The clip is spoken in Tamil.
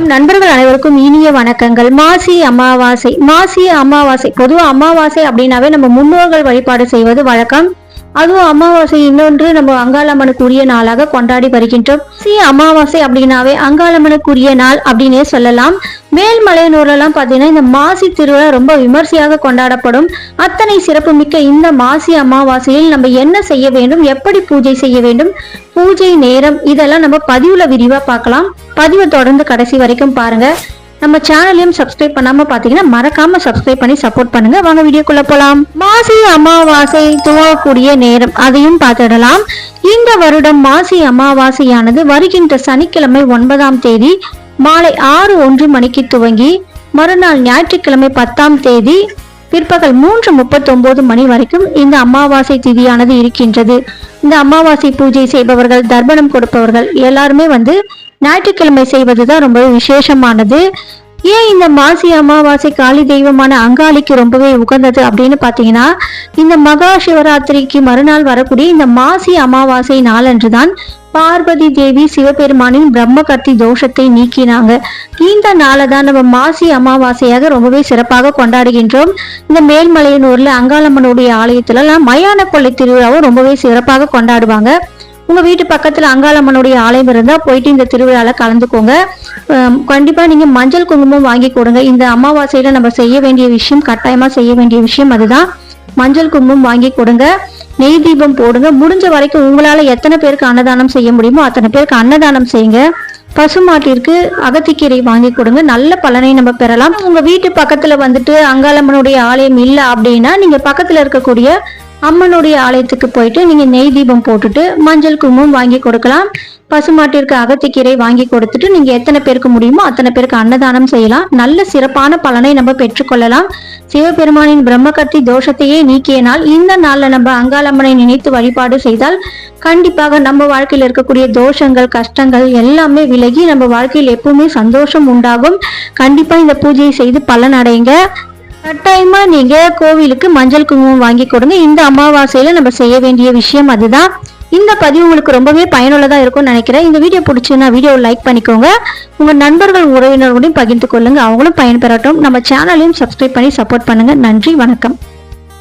நண்பர்கள் அனைவருக்கும் இனிய வணக்கங்கள். மாசி அமாவாசை. மாசி அமாவாசை. பொதுவாக அமாவாசை அப்படின்னாவே நம்ம முன்னோர்கள் வழிபாடு செய்வது வழக்கம். அதுவும் அமாவாசை இன்னொன்று நம்ம அங்காளம்மனுக்குரிய நாளாக கொண்டாடி வருகின்றோம். சி அமாவாசை அப்படின்னாவே அங்காளம்மனுக்குரிய நாள் அப்படின்னே சொல்லலாம். மேல்மலையனூர்லாம் பார்த்தீங்கன்னா இந்த மாசி திருவிழா ரொம்ப விமர்சையாக கொண்டாடப்படும். அத்தனை சிறப்புமிக்க இந்த மாசி அமாவாசையில் நம்ம என்ன செய்ய வேண்டும்? எப்படி பூஜை செய்ய வேண்டும்? பூஜை நேரம் இதெல்லாம் நம்ம பதிவுல விரிவா பார்க்கலாம். பதிவை தொடர்ந்து கடைசி வரைக்கும் பாருங்க. நம்ம சேனலையும் சப்ஸ்கிரைப் பண்ணாம பாத்தீங்கன்னா மறக்காம சப்ஸ்கிரைப் பண்ணி சப்போர்ட் பண்ணுங்க. வாங்க வீடியோக்குள்ள போலாம். மாசி அமாவாசை துவக்கக்கூடிய நேரம் அதையும் பார்த்துடலாம். இந்த வருடம் மாசி அமாவாசையானது வருகின்ற சனிக்கிழமை ஒன்பதாம் தேதி மாலை ஆறு ஒன்று மணிக்கு துவங்கி மறுநாள் ஞாயிற்றுக்கிழமை பத்தாம் தேதி பிற்பகல் மூன்று முப்பத்தொன்பது மணி வரைக்கும் இந்த அமாவாசை திதியானது இருக்கின்றது. இந்த அமாவாசை பூஜை செய்பவர்கள் தர்ப்பணம் கொடுப்பவர்கள் எல்லாருமே வந்து ஞாயிற்றுக்கிழமை செய்வதுதான் ரொம்பவே விசேஷமானது. ஏன் இந்த மாசி அமாவாசை காளி தெய்வமான அங்காளிக்கு ரொம்பவே உகந்தது அப்படின்னு பார்த்தீங்கன்னா இந்த மகா சிவராத்திரிக்கு மறுநாள் வரக்கூடிய இந்த மாசி அமாவாசை நாளன்று தான் பார்வதி தேவி சிவபெருமானின் பிரம்மகர்த்தி தோஷத்தை நீக்கினாங்க. இந்த நாளை தான் நம்ம மாசி அமாவாசையாக ரொம்பவே சிறப்பாக கொண்டாடுகின்றோம். இந்த மேல்மலையனூர்ல அங்காளம்மனுடைய ஆலயத்துலலாம் மயான கொள்ளை திருவிழாவும் ரொம்பவே சிறப்பாக கொண்டாடுவாங்க. உங்க வீட்டு பக்கத்துல அங்காளம்மனுடைய ஆலயம் இருந்தா போயிட்டு இந்த திருவிழால கலந்துக்கோங்க. கண்டிப்பா நீங்க மஞ்சள் குங்குமம் வாங்கி கொடுங்க. இந்த அமாவாசையில நம்ம செய்ய வேண்டிய விஷயம் கட்டாயமா செய்ய வேண்டிய விஷயம் அதுதான். மஞ்சள் குங்குமம் வாங்கி கொடுங்க. நெய் தீபம் போடுங்க. முடிஞ்ச வரைக்கும் உங்களால எத்தனை பேருக்கு அன்னதானம் செய்ய முடியுமோ அத்தனை பேருக்கு அன்னதானம் செய்யுங்க. பசுமாட்டிற்கு அகத்திக்கீரை வாங்கி கொடுங்க. நல்ல பலனை நம்ம பெறலாம். உங்க வீட்டு பக்கத்துல வந்துட்டு அங்காளம்மனுடைய ஆலயம் இல்ல அப்படின்னா நீங்க பக்கத்துல இருக்கக்கூடிய அம்மனுடைய ஆலயத்துக்கு போயிட்டு நீங்க நெய் தீபம் போட்டுட்டு மஞ்சள் குங்குமம் வாங்கி கொடுக்கலாம். பசுமாட்டிற்கு அகத்திக்கீரை வாங்கி கொடுத்துட்டு நீங்க எத்தனை பேருக்கு முடியுமோ அத்தனை பேருக்கு அன்னதானம் செய்யலாம். நல்ல சிறப்பான பலனை நம்ம பெற்றுக்கொள்ளலாம். சிவபெருமானின் பிரம்மகத்தி தோஷத்தையே நீக்கிய நாள். இந்த நாள்ல நம்ம அங்காளம்மனை நினைத்து வழிபாடு செய்தால் கண்டிப்பாக நம்ம வாழ்க்கையில் இருக்கக்கூடிய தோஷங்கள் கஷ்டங்கள் எல்லாமே விலகி நம்ம வாழ்க்கையில் எப்பவுமே சந்தோஷம் உண்டாகும். கண்டிப்பா இந்த பூஜையை செய்து பலன் அடைங்க. கட்டாயமா நீங்க கோவிலுக்கு மஞ்சள் குங்குமம் வாங்கி கொடுங்க. இந்த அமாவாசையில நம்ம செய்ய வேண்டிய விஷயம் அதுதான். இந்த பதிவு உங்களுக்கு ரொம்பவே பயனுள்ளதா இருக்கும்னு நினைக்கிறேன். இந்த வீடியோ பிடிச்சுன்னா வீடியோ லைக் பண்ணிக்கோங்க. உங்க நண்பர்கள் உறவினர்களையும் பகிர்ந்து கொள்ளுங்க. அவங்களும் பயன்பெறட்டும். நம்ம சேனலையும் சப்ஸ்கிரைப் பண்ணி சப்போர்ட் பண்ணுங்க. நன்றி வணக்கம்.